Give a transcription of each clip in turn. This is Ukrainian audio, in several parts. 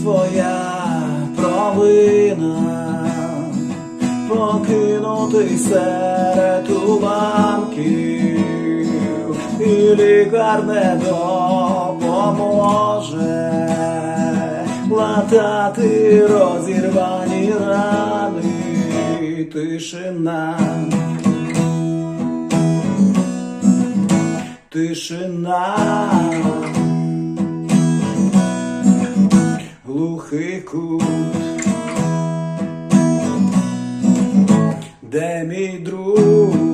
твоя провина, покинутий серед туманків, і лікар не допоможе. Латати розірвані рани, тишина. Тишина глухий кут, де мій друг,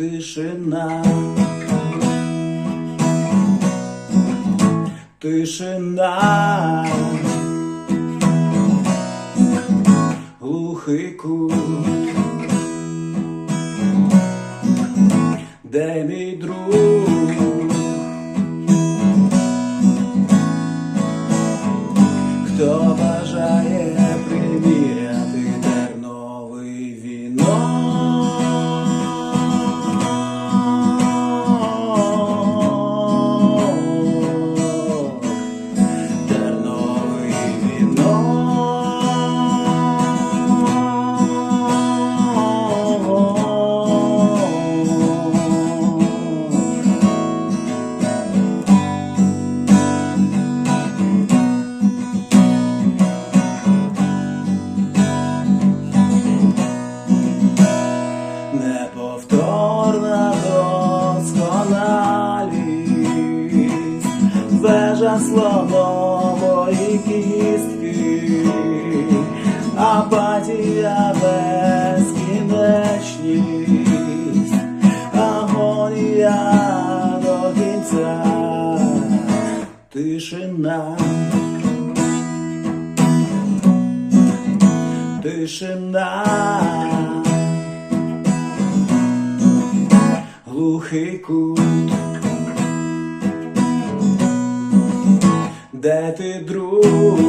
тишина. Тишина, глухий кут, Неповторна досконалість, вежа слонової кістки, апатія безкінечність, агонія до кінця, тишина. Тишина, глухий кут, де ти друг,